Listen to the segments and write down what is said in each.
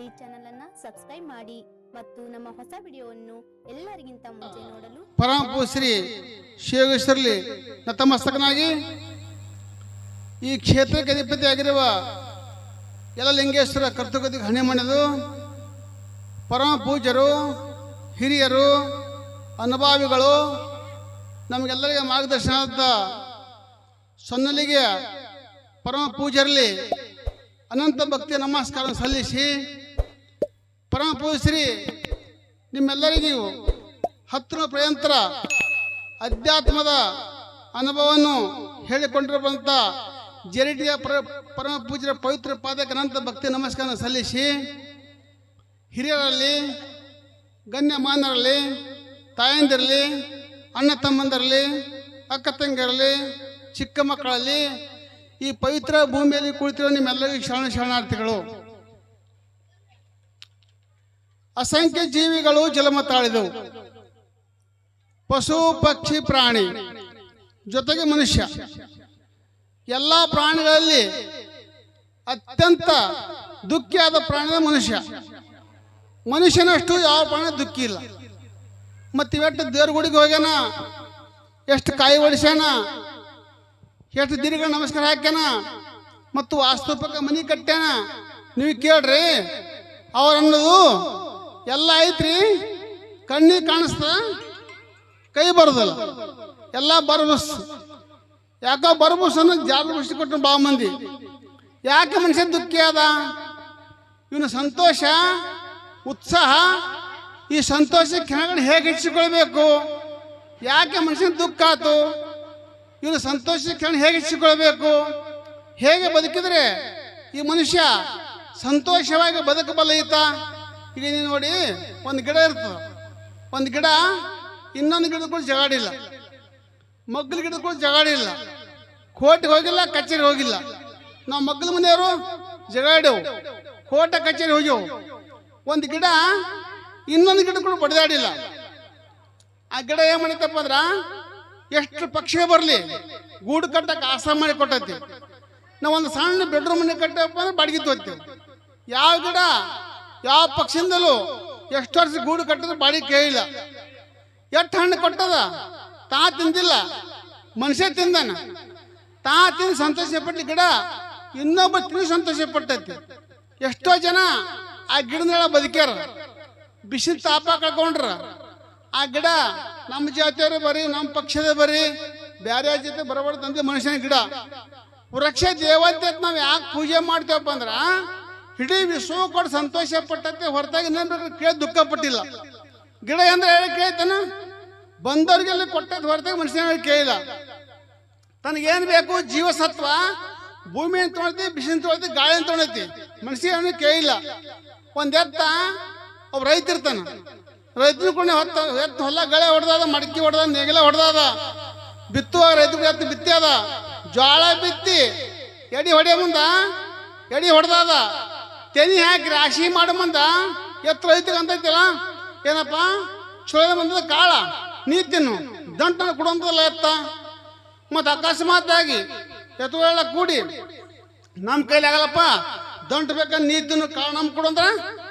ಈ ಚಾನೆಲ್ ಅನ್ನ ಸಬ್ಸ್ಕ್ರೈಬ್ ಮಾಡಿ ಮತ್ತು ನಮ್ಮ ಹೊಸ ವಿಡಿಯೋವನ್ನು ಎಲ್ಲರಿಗಿಂತ ಮುಂಚೆ ನೋಡಲು ಪರಮ ಶ್ರೀ ಶಿವಗೇಶ್ವರಲಿ ನತಮಸ್ತಕನಾಗಿ ಈ ಕ್ಷೇತ್ರಕ್ಕೆ ಅಧಿಪತಿಯಾಗಿರುವ ಎಲ್ಲ ಲಿಂಗೇಶ್ವರ ಕರ್ತೃಗತಿಗೆ ಹಣೆ ಮಣಿದು ಪರಮ ಪೂಜ್ಯರು, ಹಿರಿಯರು, ಅನುಭಾವಿಗಳು, ನಮಗೆಲ್ಲರಿಗೆ ಮಾರ್ಗದರ್ಶನದ ಸೊನ್ನಲಿಗೆ ಪರಮ ಪೂಜರಲ್ಲಿ ಅನಂತ ಭಕ್ತಿ ನಮಸ್ಕಾರ ಸಲ್ಲಿಸಿ ಪರಮ ಪೂಜ್ಯಶ್ರೀ ನಿಮ್ಮೆಲ್ಲರಿಗೂ ಹತ್ತಿರ ಪ್ರಯಂತರ ಅಧ್ಯಾತ್ಮದ ಅನುಭವವನ್ನು ಹೇಳಿಕೊಂಡಿರುವಂಥ ಜೆರಿಟಿಯ ಪರ ಪರಮ ಪೂಜ್ಯರ ಪವಿತ್ರ ಪಾದಕ್ಕೆ ಅನಂತ ಭಕ್ತಿ ನಮಸ್ಕಾರ ಸಲ್ಲಿಸಿ ಹಿರಿಯರಲ್ಲಿ ಗಣ್ಯಮಾನರಲ್ಲಿ ತಾಯಂದಿರಲಿ ಅಣ್ಣ ತಮ್ಮಂದಿರಲಿ ಅಕ್ಕ ತಂಗಿರಲಿ ಚಿಕ್ಕ ಮಕ್ಕಳಲ್ಲಿ ಈ ಪವಿತ್ರ ಭೂಮಿಯಲ್ಲಿ ಕುಳಿತಿರೋ ನಿಮ್ಮೆಲ್ಲರಿಗೂ ಶರಣ ಶರಣಾರ್ಥಿಗಳು. ಅಸಂಖ್ಯ ಜೀವಿಗಳು ಜಲಮತಾಳಿದವು. ಪಶು, ಪಕ್ಷಿ, ಪ್ರಾಣಿ ಜೊತೆಗೆ ಮನುಷ್ಯ. ಎಲ್ಲ ಪ್ರಾಣಿಗಳಲ್ಲಿ ಅತ್ಯಂತ ದುಃಖಿಯಾದ ಪ್ರಾಣಿ ಮನುಷ್ಯ. ಮನುಷ್ಯನಷ್ಟು ಯಾವ ಪ್ರಾಣಿ ದುಃಖಿ ಇಲ್ಲ. ಮತ್ತು ಇವತ್ತು ದೇವ್ರ ಗುಡಿಗೆ ಹೋಗ್ಯಾನ, ಎಷ್ಟು ಕಾಯಿ ಒಡಿಸ್ಯಾನ, ಎಷ್ಟು ದಿನಗಳ ನಮಸ್ಕಾರ ಹಾಕ್ಯಾನ, ಮತ್ತು ವಾಸ್ತುಪಕ ಮನಿ ಕಟ್ಟ್ಯಾನ, ನೀವು ಕೇಳ್ರಿ ಅವ್ರು ಅನ್ನೋದು ಎಲ್ಲ ಐತ್ರಿ? ಕಣ್ಣಿಗೆ ಕಾಣಿಸ್ತ? ಕೈ ಬರೋದಲ್ಲ. ಎಲ್ಲ ಬರ್ಬಸ್ ಯಾಕ ಬರ್ಬಸ್ ಅನ್ನೋ ಜಾಲ ದೃಷ್ಟಿ ಕೊಟ್ಟು ಬಾ ಮಂದಿ. ಯಾಕೆ ಮನುಷ್ಯ ದುಃಖಿ ಅದ? ಇವನು ಸಂತೋಷ, ಉತ್ಸಾಹ, ಈ ಸಂತೋಷ ಕ್ಷಣಗಳು ಹೇಗೆ ಹೆಚ್ಚಿಕೊಳ್ಬೇಕು ಯಾಕೆ ಮನುಷ್ಯನ ದುಃಖ ಆತು? ಇವನು ಸಂತೋಷ ಕ್ಷಣ ಹೇಗೆ ಹೆಚ್ಚಿಕೊಳ್ಬೇಕು ಹೇಗೆ ಬದುಕಿದ್ರೆ ಈ ಮನುಷ್ಯ ಸಂತೋಷವಾಗಿ ಬದುಕಬಲ್ಲ ಈತ? ಈಗ ನೋಡಿ? ಒಂದು ಗಿಡ ಇರ್ತದೆ. ಒಂದು ಗಿಡ ಇನ್ನೊಂದು ಗಿಡದ ಕೂಡ ಜಗಾಡಿಲ್ಲ ಮಗ್ಗಲ ಗಿಡದ ಕೂಡ ಜಗಾಡಿಲ್ಲ ಕೋರ್ಟ್ಗೆ ಹೋಗಿಲ್ಲ ಕಚೇರಿ ಹೋಗಿಲ್ಲ. ನಾವು ಮಗ್ಗಲ ಮನೆಯವರು ಜಗಾಡೆವು ಕೋಟ ಕಚೇರಿ ಹೋಗ್ಯವು. ಒಂದು ಗಿಡ ಇನ್ನೊಂದು ಗಿಡ ಕೂಡ ಬಡಿದಾಡಿಲ್ಲ. ಆ ಗಿಡ ಏನ್ ಮಾಡಿತಪ್ಪ ಅಂದ್ರ ಎಷ್ಟು ಪಕ್ಷಿ ಬರಲಿ. ಗೂಡು ಕಟ್ಟಕ್ಕೆ ಆಸ ಮಾಡಿ ಕೊಟ್ಟತಿ. ನಾವು ಒಂದು ಸಣ್ಣ ಬೆಡ್ರೂಮ್ ಮನೆ ಕಟ್ಟಪ್ಪ ಅಂದ್ರೆ ಬಡಗಿತ್ತು ಯಾವ ಗಿಡ? ಯಾವ ಪಕ್ಷಿಂದಲೂ ಎಷ್ಟು ವರ್ಷ ಗೂಡು ಕಟ್ಟಿದ್ರು ಬಾಡಿ ಕೇಳಿಲ್ಲ. ಎಷ್ಟು ಹಣ್ಣು ಕೊಟ್ಟದ? ತಾ ತಿಂದಿಲ್ಲ. ಮನುಷ್ಯ ತಿಂದಾನ. ತಾ ತಿಂದು ಸಂತೋಷ ಪಟ್ಟ ಗಿಡ, ಇನ್ನೊಬ್ಬ ತಿಂದು ಸಂತೋಷ ಪಟ್ಟೈತಿ. ಎಷ್ಟೋ ಜನ ಆ ಗಿಡ ಬದುಕ್ಯಾರ. ಬಿಸಿಲು ತಾಪ ಕಳ್ಕೊಂಡ್ರ. ಆ ಗಿಡ ನಮ್ಮ ಜಾತಿಯವರು ಬರೀ, ನಮ್ಮ ಪಕ್ಷದ ಬರೀ ಬೇರೆ ಜೊತೆ ಬರಬಾರ್ದು ತಂದೆ ಮನುಷ್ಯನ ಗಿಡ. ವೃಕ್ಷ ದೇವತೆ ಅಂತ ನಾವು ಯಾಕೆ ಪೂಜೆ ಮಾಡ್ತೇವಪ್ಪ ಅಂದ್ರ ಇಡೀ ವಿಶ್ವ ಕೊಟ್ಟು ಸಂತೋಷ ಪಟ್ಟತ್ತೆ ಹೊರತಾಗಿ ಇನ್ನೇನು ಕೇಳಿ ದುಃಖ ಪಟ್ಟಿಲ್ಲ. ಗಿಡ ಅಂದ್ರೆ ಹೇಳಿ ಕೇಳ್ತಾನ. ಬಂದವ್ರಿಗೆಲ್ಲ ಕೊಟ್ಟದ್ದು ಹೊರತಾಗಿ ಮನುಷ್ಯನ ಕೇಳಿಲ್ಲ. ತನಗೇನು ಬೇಕು? ಜೀವಸತ್ವ. ಭೂಮಿಯನ್ನು ತೊಗೊಳ್ತಿ ಬಿಸಿನ ತೊಗೊಳ್ತಿ ಗಾಳಿನ ತೊಗೊಳತಿ ಮನುಷ್ಯನ ಕೇಳಿಲ್ಲ. ಒಂದು ಎತ್ತ ಒಬ್ಬ ರೈತ ಇರ್ತಾನ. ರೈತನ ಕೂಡ ಹೊತ್ತ, ಎತ್ತು ಹೊಲ, ಗಳೆ ಹೊಡೆದಾದ, ಮಡಕಿ ಹೊಡೆದ ನೆಗಲ ಹೊಡೆದಾದ. ಬಿತ್ತುವ ರೈತ ಎತ್ತು ಬಿತ್ತಿ ಅದ ಜ್ವಾಳ ಬಿತ್ತಿ, ಎಡಿ ಹೊಡೆಯ ಮುಂದ, ಎಡಿ ಹೊಡೆದಾದ. ತೆನಿ ಹಾಕಿ ರಾಶಿ ಮಾಡೋ ಎತ್ತರ ಎತ್ತು ರೈತಗೆ ಅಂತೈತಿಲ್ಲ? ಏನಪ್ಪ? ಚಲೋ ಬಂದದ ಕಾಳ. ನೀ ತಿನ್ನು. ದಂಟನ ಕೊಡುವಂಥದ್ದಲ್ಲ ಎತ್ತ. ಮತ್ತು ಅಕಸ್ಮಾತ್ತಾಗಿ ಎತ್ತುಗಳೆಲ್ಲ ಕೂಡಿ. ನಮ್ಮ ಕೈಲಿ ಆಗಲ್ಲಪ್ಪ. ದಂಟು ಬೇಕಂದ್ರೆ ನೀತಿನ ಕಾಳು ನಮ್ಗೆ ಕೊಡು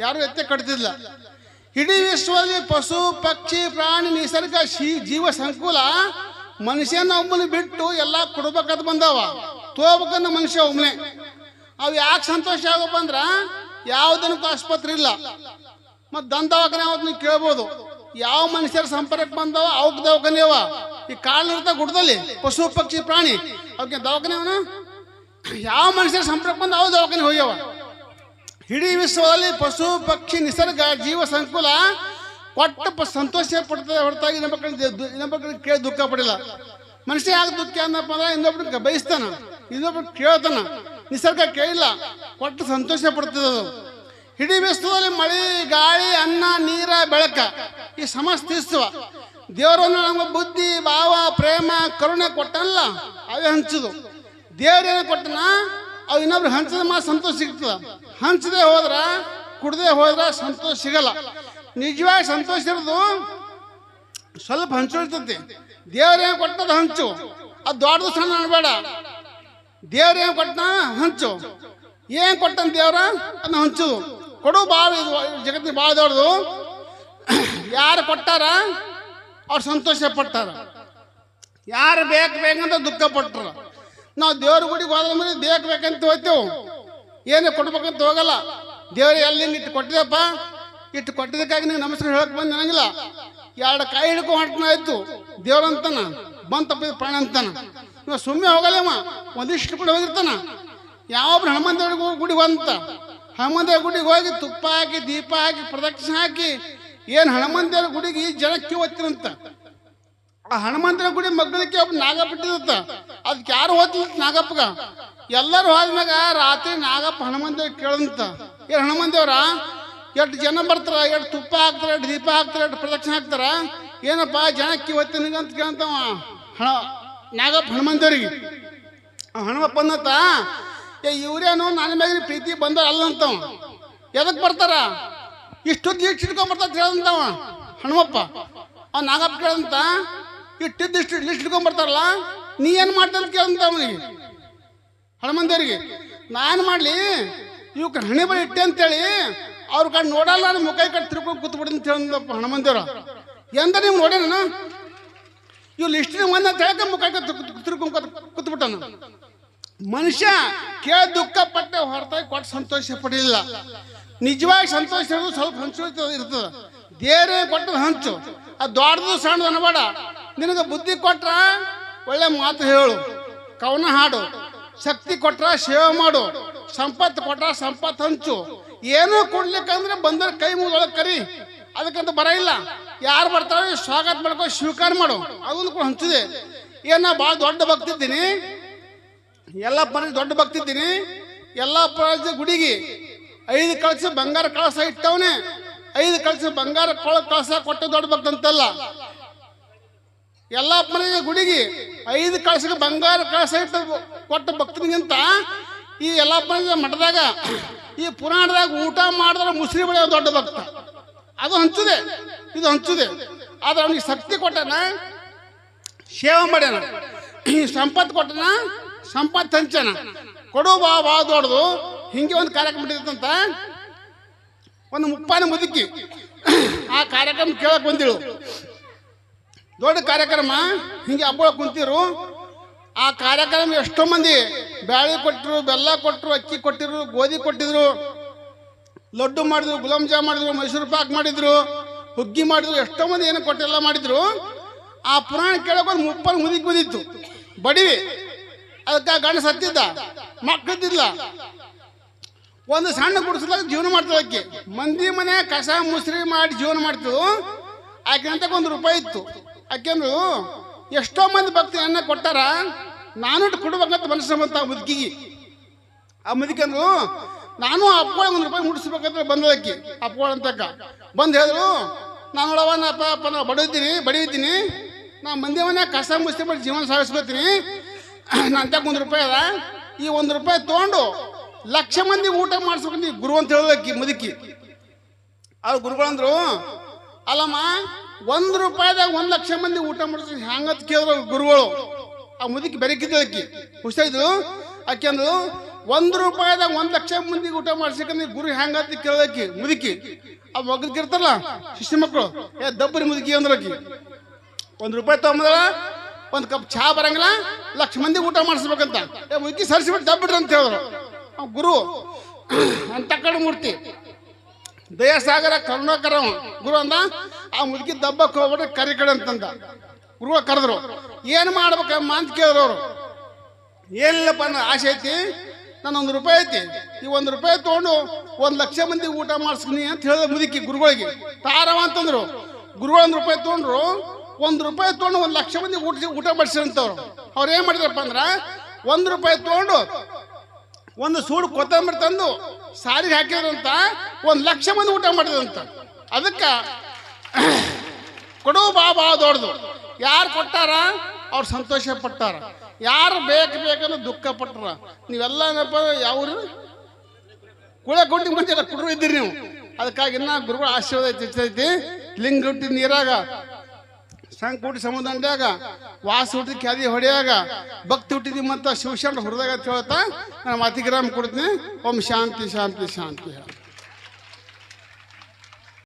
ಯಾರು ಎತ್ತೆ ಕಟ್ತಿದ್ಲ. ಇಡೀ ವಿಶ್ವದಲ್ಲಿ ಪಶು, ಪಕ್ಷಿ, ಪ್ರಾಣಿ, ನಿಸರ್ಗ, ಶಿ, ಜೀವ ಸಂಕುಲ ಮನುಷ್ಯನ ಒಬ್ಬನ ಬಿಟ್ಟು ಎಲ್ಲ ಕೊಡ್ಬೇಕಂತ ಬಂದವ. ತೋಬೇಕನ್ನ ಮನುಷ್ಯ ಒಬ್ಬನೇ ಅವು ಯಾಕೆ ಸಂತೋಷ ಆಗಪ್ಪ ಅಂದ್ರ ಯಾವುದನ್ನೂ ಆಸ್ಪತ್ರೆ ಇಲ್ಲ. ಮತ್ತು ದಂತ ದವಾಖಾನೆ ಅವತ್ತು ನೀವು ಕೇಳ್ಬೋದು. ಯಾವ ಮನುಷ್ಯರ ಸಂಪರ್ಕ ಬಂದವ ಅವಕ್ಕೆ ದವಾಖಾನೆ ಅವ. ಈ ಕಾಳಿರ್ತ ಗುಡ್ದಲ್ಲಿ, ಪಶು ಪಕ್ಷಿ ಪ್ರಾಣಿ. ಅವಕ್ಕೆ ದವಾಖಾನೆ ಅವನು ಯಾವ ಮನುಷ್ಯರ ಸಂಪರ್ಕ ಬಂದ ಅವು ದವಾಖಾನೆ ಹೋಗ್ಯವ. ಇಡೀ ವಿಶ್ವದಲ್ಲಿ ಪಶು ಪಕ್ಷಿ ನಿಸರ್ಗ ಜೀವ ಸಂಕುಲ ಕೊಟ್ಟ ಸಂತೋಷ ಪಡ್ತದೆ ಹೊರತಾಗಿ ನಮ್ಮ ಇನ್ನೊಬ್ಬ ಕೇಳಿ ದುಃಖ ಪಡಿಲ್ಲ. ಮನುಷ್ಯ ಯಾಕೆ ದುಃಖ ಅಂದಪ್ಪ ಅಂದ್ರೆ ಇನ್ನೊಬ್ಬ ಬಯಸ್ತಾನ ಇನ್ನೊಬ್ಬ ಕೇಳ್ತಾನ. ನಿಸರ್ಗ ಕೇಳಿಲ್ಲ ಕೊಟ್ಟು ಸಂತೋಷ ಪಡ್ತದೆ ಅದು ಇಡೀ ವಿಶ್ವದಲ್ಲಿ ಮಳೆ, ಗಾಳಿ, ಅನ್ನ, ನೀರ, ಬೆಳಕ, ಈ ಸಮಸ್ತಿಸುವ ದೇವರನ್ನು ನಮ್ಮ ಬುದ್ಧಿ, ಭಾವ, ಪ್ರೇಮ, ಕರುಣೆ ಕೊಟ್ಟಲ್ಲ, ಅವೇ ಹಂಚುದು ದೇವ್ರೇನು ಕೊಟ್ಟನ, ಅವು ಇನ್ನೊಬ್ರು ಹಂಚದ ಮಾತ್ರ ಸಂತೋಷ ಸಿಗ್ತದ. ಹಂಚದೆ ಹೋದ್ರ, ಕುಡ್ದೆ ಹೋದ್ರ ಸಂತೋಷ ಸಿಗಲ್ಲ. ನಿಜವಾಗಿ ಸಂತೋಷ ಇರೋದು ಸ್ವಲ್ಪ ಹಂಚೋಳ್ತೈತಿ ದೇವ್ರೇನು ಕೊಟ್ಟದ ಹಂಚು. ಅದು ದೊಡ್ಡದು ಸಣ್ಣ ಅನ್ಬೇಡ. ದೇವ್ರೇನು ಕೊಟ್ಟನ ಹಂಚು. ಏನ್ ಕೊಟ್ಟನ್ ದೇವ್ರ? ಅದನ್ನ ಹಂಚು. ಕೊಡು ಭಾಳ ಜಗತ್ತಿನ ಭಾಳ ದೊಡ್ಡದು. ಯಾರು ಕೊಟ್ಟಾರ? ಅವ್ರು ಸಂತೋಷ ಪಟ್ಟಾರ. ಯಾರು ಬೇಕು ಬೇಕಂತ ದುಃಖ ಪಟ್ಟರು ನಾವು ದೇವ್ರ ಗುಡಿಗೆ ಹೋದ್ರೆ ಮೇಲೆ ಬೇಕು ಬೇಕಂತ ಹೋಗ್ತೇವೆ ಏನು ಕೊಡ್ಬೇಕಂತ ಹೋಗಲ್ಲ. ದೇವ್ರ ಎಲ್ಲಿ ಇಟ್ಟು ಕೊಟ್ಟಿದಪ್ಪ ಇಟ್ಟು ಕೊಟ್ಟಿದ್ದಕ್ಕಾಗಿ ನೀವು ನಮಸ್ಕಾರ ಹೇಳಕ್ ಬಂದು ಎರಡು ಕೈ ಹಿಡ್ಕೊ ಹೊಂಟನ ಆಯ್ತು. ದೇವ್ರಂತನ, ಬಂತಪ್ಪ ಪ್ರಾಣ ಅಂತಾನ ಇವ ಸುಮ್ಮನೆ ಹೋಗಲ್ಲಮ್ಮ ಒಂದಿಷ್ಟು ಕೂಡ ಹೋಗಿರ್ತಾನ. ಯಾವೊಬ್ರು ಹನುಮಂತ ಗುಡಿಗೆ ಹೋದಂತ ಹನುಮಂತ ಗುಡಿಗೆ ಹೋಗಿ ತುಪ್ಪ ಹಾಕಿ, ದೀಪ ಹಾಕಿ, ಪ್ರದಕ್ಷಿಣೆ ಹಾಕಿ ಏನು ಹನುಮಂತ ಗುಡಿಗೆ ಈ ಜನ ಕ್ಯೂ ಹತ್ತಿರಂತ ಆ ಹನುಮಂತನ ಗುಡಿ ಮಗ್ಗಲಿಕ್ಕೆ ಒಬ್ಬ ನಾಗಪ್ಪ ಅದಕ್ಕೆ ಯಾರು ಓದ್ತಿಲ್ಲ ನಾಗಪ್ಪಗ? ಎಲ್ಲರೂ ಹೋದ್ಮ್ಯಾಗ ರಾತ್ರಿ ನಾಗಪ್ಪ ಹನುಮಂತ ಕೇಳಂತ. ಏ ಹನುಮಂತೇವ್ರ ಎಷ್ಟು ಜನ ಬರ್ತಾರ? ಎಷ್ಟು ತುಪ್ಪ ಹಾಕ್ತಾರ? ಎಷ್ಟು ದೀಪ ಹಾಕ್ತಾರ? ಎಷ್ಟು ಪ್ರದಕ್ಷಿಣೆ ಹಾಕ್ತಾರ? ಏನಪ್ಪ ಜನಕ್ಕೆ ಇವತ್ತಿನಿಗೆ ಅಂತ ಕೇಳ್ತಾವ? ಹಣ ನಾಗಪ್ಪ ಹನುಮಂತವ್ರಿಗೆ ಹನುಮಪ್ಪ ಅನ್ನತ್ತ ಏ, ಇವ್ರೇನು ನನ್ನ ಮೇಲೆ ಪ್ರೀತಿ ಬಂದವ್ರು ಅಲ್ಲ ಅಂತವ ಎದಕ್ಕೆ ಬರ್ತಾರ? ಇಷ್ಟೊತ್ತು ಇಷ್ಟು ಹಿಡ್ಕೊಂಡ್ ಬರ್ತಾರೆ ಅವ ಹನುಮಪ್ಪ, ಆ ನಾಗಪ್ಪ ಕೇಳಂತ ಇಟ್ಟಿದ್ದು ಇಷ್ಟು ಲಿಸ್ಟ್ ಇಟ್ಕೊಂಬರ್ತಾರಲ್ಲ ಬರ್ತಾರಲ್ಲ, ನೀ ಏನು ಮಾಡ್ತಾ ಅಂತ ಕೇಳಂತ ಅವನಿಗೆ. ಹನುಮಂತವ್ರಿಗೆ ನಾನು ಮಾಡಲಿ ಇವಕ್ಕೆ ಹಣೆ ಬಳಿ ಇಟ್ಟೆ ಅಂತೇಳಿ, ಅವ್ರ ಕಡೆ ನೋಡಲ್ಲ ಮುಖ ಕಡೆ ತಿರ್ಕೊಂಡು ಕೂತ್ಬಿಡಿ ಅಂತ ಹೇಳಂದಪ್ಪ ಹನುಮಂತೇವ್ರ. ಎಂದ ನೀವು ನೋಡೇ ನಾನು ಇವ್ ಲಿಸ್ಟಿನ ಒಂದ್ ಅಂತ ಕೈ ಮುಖ ತಿರ್ಕೊಂಡು ಕೂತ್ಬಿಟ್ಟನು ಮನುಷ್ಯ ಕೇ ದುಃಖ ಪಟ್ಟೆ ಹೊರತಾಗಿ ಕೊಟ್ಟು ಸಂತೋಷ ಪಡಲಿಲ್ಲ ನಿಜವಾಗಿ ಸಂತೋಷ ಇರೋದು ಸ್ವಲ್ಪ ಹಂಚು ಇರ್ತದೆ ದೇರೆ ಕೊಟ್ಟದ ಹಂಚು. ಅದು ದೊಡ್ಡದು ಸಣ್ಣದು ಅನ್ಬೇಡ ನಿನಗೆ ಬುದ್ಧಿ ಕೊಟ್ರ ಒಳ್ಳೆ ಮಾತು ಹೇಳು. ಕವನ ಹಾಡು. ಶಕ್ತಿ ಕೊಟ್ರ ಸೇವೆ ಮಾಡು. ಸಂಪತ್ತು ಕೊಟ್ರ ಸಂಪತ್ತು ಹಂಚು. ಏನೂ ಕೊಡ್ಲಿಕ್ಕಂದ್ರೆ ಬಂದ್ರೆ ಕೈ ಮುಗಿದೊಳಗೆ ಕರಿ. ಅದಕ್ಕಂತ ಬರ ಇಲ್ಲ. ಯಾರು ಬರ್ತಾರೆ ಸ್ವಾಗತ ಮಾಡ್ಕೊ ಸ್ವೀಕಾರ ಮಾಡು. ಅದನ್ನು ಕೂಡ ಹಂಚಿದೆ. ಏನ ಭಾಳ ದೊಡ್ಡ ಭಕ್ತಿದ್ದೀನಿ ಎಲ್ಲ ಪರ ದೊಡ್ಡ ಭಕ್ತಿದ್ದೀನಿ ಎಲ್ಲ ಪರ ಗುಡಿಗೆ ಐದು ಕಳಸ ಬಂಗಾರ ಕಳಸ ಇಟ್ಟವನೆ. ಐದು ಕಳಸ ಬಂಗಾರ ಕೊಳ ಕಳಸ ಕೊಟ್ಟು ದೊಡ್ಡ ಭಕ್ತ ಅಂತಲ್ಲ. ಎಲ್ಲ ಮನೆಯ ಗುಡಿಗೆ ಐದು ಕಳಸಕ್ಕೆ ಬಂಗಾರ ಕಳಸ ಇಟ್ಟು ಕೊಟ್ಟ ಭಕ್ತನಿಗಿಂತ ಈ ಎಲ್ಲ ಮನೆಯ ಮಠದಾಗ, ಈ ಪುರಾಣದಾಗ ಊಟ ಮಾಡಿದ್ರೆ ಮುಸ್ರಿ ಬೆಳೆಯೋ ದೊಡ್ಡ ಭಕ್ತ. ಅದು ಹಂಚುದೆ. ಇದು ಹಂಚುದೆ. ಆದ್ರೆ ಅವನಿಗೆ ಶಕ್ತಿ ಕೊಟ್ಟನ? ಸೇವೆ ಮಾಡ್ಯಾನ. ಈ ಸಂಪತ್ತು ಕೊಟ್ಟನ? ಸಂಪತ್ತು ಹಂಚನ ಕೊಡು ಬಾ ಬಾ ದೊಡ್ದು ಹಿಂಗೆ ಒಂದು ಕಾರ್ಯಕ್ರಮ ಇರ್ತಂತ ಒಂದು ಮುಪ್ಪಾನ ಮುದುಕಿ. ಆ ಕಾರ್ಯಕ್ರಮ ಕೇಳಕ್ ಬಂದಿಳು. ದೊಡ್ಡ ಕಾರ್ಯಕ್ರಮ. ಹಿಂಗೆ ಹಬ್ಬ ಕುಂತಿರು. ಆ ಕಾರ್ಯಕ್ರಮ ಎಷ್ಟೋ ಮಂದಿ ಬ್ಯಾಳಿ ಕೊಟ್ಟರು ಬೆಲ್ಲ ಕೊಟ್ಟರು ಅಕ್ಕಿ ಕೊಟ್ಟಿದ್ರು, ಗೋಧಿ ಕೊಟ್ಟಿದ್ರು, ಲಡ್ಡು ಮಾಡಿದ್ರು, ಗುಲಾಬ್ ಜಾಮ್ ಮಾಡಿದ್ರು, ಮೈಸೂರು ಪಾಕ್ ಮಾಡಿದ್ರು. ಹುಗ್ಗಿ ಮಾಡಿದ್ರು, ಎಷ್ಟೋ ಮಂದಿ ಏನೋ ಕೊಟ್ಟೆಲ್ಲ ಮಾಡಿದ್ರು. ಆ ಪುರಾಣ ಕೇಳಕ್ಕೆ ಒಂದು ಮುಪ್ಪನ ಮುದಿಕ್ ಬಂದಿತ್ತು. ಬಡಿವಿ, ಅದಕ್ಕೆ ಗಂಡ ಸತ್ತಿದ್ದ. ಮಕ್ಕಳಿದ್ದಿಲ್ಲ ಒಂದು ಸಣ್ಣ ಗುಡಿಸ್ಲಾಗ ಜೀವನ ಮಾಡ್ತದ ಆಕೆ. ಮಂದಿ ಮನೆ ಕಸ ಮುಸ್ರಿ ಮಾಡಿ ಜೀವನ ಮಾಡ್ತು ಆಕೆ ಒಂದು ರೂಪಾಯಿ ಇತ್ತು. ಯಾಕೆಂದ್ರು ಎಷ್ಟೋ ಮಂದಿ ಭಕ್ತಿ ಅನ್ನ ಕೊಟ್ಟಾರ ನಾನು ಕೊಡ್ಬೇಕಂತ ಮನಸ್ಸು ಬಂತ ಆ ಮುದುಕಿಗೆ. ಆ ಮುದುಕಂದ್ರು ನಾನು ಅಪ್ಪ ಒಂದು ರೂಪಾಯಿ ಮುಡಿಸ್ಬೇಕಂತ ಬಂದದಕ್ಕೆ ಅಪ್ಪ ಅಂತಕ್ಕ ಬಂದು ಹೇಳಿದ್ರು, ನಾನು ನೋಡವ ನಾಪ ಅಪ್ಪ ನಾವು ಬಡಿದ್ದೀನಿ ಬಡಿತೀನಿ ನಾ ಮಂದಿ ಮನೆ ಕಸ ಮುಸ್ತಿ ಜೀವನ ಸಾಗಿಸ್ಕೊತೀನಿ ನನ್ನ ಒಂದು ರೂಪಾಯಿ ಅದ. ಈ ಒಂದು ರೂಪಾಯಿ ತೊಗೊಂಡು ಲಕ್ಷ ಮಂದಿ ಊಟ ಮಾಡಿಸ್ಬೇಕಂತ ಗುರು ಅಂತ ಹೇಳಿ ಮುದುಕಿ. ಅವ್ರು ಗುರುಗಳಂದ್ರು ಅಲ್ಲಮ್ಮ, ಒಂದು ರೂಪಾಯಿದಾಗ ಒಂದು ಲಕ್ಷ ಮಂದಿ ಊಟ ಮಾಡಿಸ್ ಹ್ಯಾಂಗತ್ ಕೇಳಿದ್ರು ಗುರುಗಳು. ಆ ಮುದುಕಿ ಬೆರಕಿದ್ದಕ್ಕಿ ಹುಷಾರಿದ್ರು ಆಕೆ ಅಂದ್ರು ಒಂದು ರೂಪಾಯಿದಾಗ ಒಂದು ಲಕ್ಷ ಮಂದಿಗೆ ಊಟ ಮಾಡ್ಸಕ್ಕಂದ್ರೆ ಗುರು ಹ್ಯಾಂಗಂತ ಕೇಳೋದಕ್ಕೆ, ಮುದುಕಿ. ಆ ಮಗದಕ್ಕೆ ಶಿಶು ಮಕ್ಕಳು ಏ, ದಬ್ಬರಿ ಮುದುಕಿ ಅಂದ್ರಕ್ಕಿ ಒಂದು ರೂಪಾಯಿ ತಗೊಂಬಂದ್ರ ಒಂದು ಕಪ್ ಚಹಾ ಬರಂಗಿಲ್ಲ, ಲಕ್ಷ ಮಂದಿ ಊಟ ಮಾಡಿಸ್ಬೇಕಂತ. ಏ, ಮುದುಕಿ ಸರಿಸ್ಬಿಟ್ಟು ದಬ್ಬಿಡ್ರಿ ಅಂತ ಹೇಳಿದ್ರು ಅವ್ ಗುರು, ಅಂತ ಕಡೆ ಮೂರ್ತಿ. ದಯಾಸಾಗರ, ಕರುಣಾಕರ. ಗುರು ಅಂದ, ಆ ಮುದುಕಿ ದಬ್ಬಕ್ಕೆ ಹೋಗ್ಬಿಟ್ರೆ ಕರಿ ಕಡೆ ಅಂತಂದ. ಗುರು ಕರೆದ್ರು, ಏನು ಮಾಡ್ಬೇಕಮ್ಮ? ಅಂತ ಕೇಳಿದ್ರು ಅವರು. ಏನಿಲ್ಲಪ್ಪ, ಅನ್ನೋ ಆಸೆ ಐತಿ ನಾನು ಒಂದು ರೂಪಾಯಿ ಐತಿ. ಈ ಒಂದು ರೂಪಾಯಿ ತೊಗೊಂಡು ಒಂದು ಲಕ್ಷ ಮಂದಿ ಊಟ ಮಾಡಿಸ್ತೀನಿ ಅಂತ ಹೇಳಿದ ಮುದುಕಿ ಗುರುಗಳಿಗೆ. ತಾರವ ಅಂತಂದ್ರು. ಗುರುಗಳು ಒಂದು ರೂಪಾಯಿ ತೊಗೊಂಡ್ರು. ಒಂದು ರೂಪಾಯಿ ತೊಗೊಂಡು ಒಂದು ಲಕ್ಷ ಮಂದಿ ಊಟ ಊಟ ಮಾಡಿಸಿರಂತವ್ರು. ಅವ್ರು ಏನು ಮಾಡಿದ್ರಪ್ಪ ಅಂದ್ರೆ ಒಂದು ರೂಪಾಯಿ ತೊಗೊಂಡು ಒಂದು ಸೂಡು ಕೊತ್ತಂಬರಿ ತಂದು ಸಾರಿಗೆ ಹಾಕಿದ್ರಂತ ಒಂದು ಲಕ್ಷ ಮಂದಿ ಊಟ ಮಾಡಿದ್ರಂತ. ಅದಕ್ಕೆ ಕೊಡು ಬಾ ಬಾ ದೊಡ್ಡದು. ಯಾರು ಕೊಟ್ಟಾರ? ಅವ್ರು ಸಂತೋಷ ಪಟ್ಟಾರ. ಯಾರು ಬೇಕು ಬೇಕನ್ನು ದುಃಖ ಪಟ್ರ. ನೀವೆಲ್ಲ ಏನಪ್ಪ ಯಾವ್ರು? ಕುಳೆ ಗುಂಡಿಗೆ ಮುಂಚೆ ಕುಡ್ರು ಇದ್ದೀರಿ ನೀವು. ಅದಕ್ಕಾಗಿ ಇನ್ನ ಗುರುಗಳ ಆಶೀರ್ವಾದ ಹೆಚ್ಚೈತಿ ಲಿಂಗ ಹುಟ್ಟಿ ನೀರಾಗ ಸಂಘ ಹುಟ್ಟಿ ಸಮುದ್ರದಾಗ, ವಾಸ ಹುಟ್ಟಿ ಕ್ಯಾದಿ ಹೊಡೆಯಾಗ, ಭಕ್ತಿ ಹುಟ್ಟಿದಿ ಮತ್ತು ಶಿವಶರಣ ಹುರಿದಾಗ ಅಂತ ಹೇಳ್ತಾ ನಾನು ಅತಿಗ್ರಾಮ ಕೊಡ್ತೀನಿ. ಓಂ ಶಾಂತಿ ಶಾಂತಿ ಶಾಂತಿ.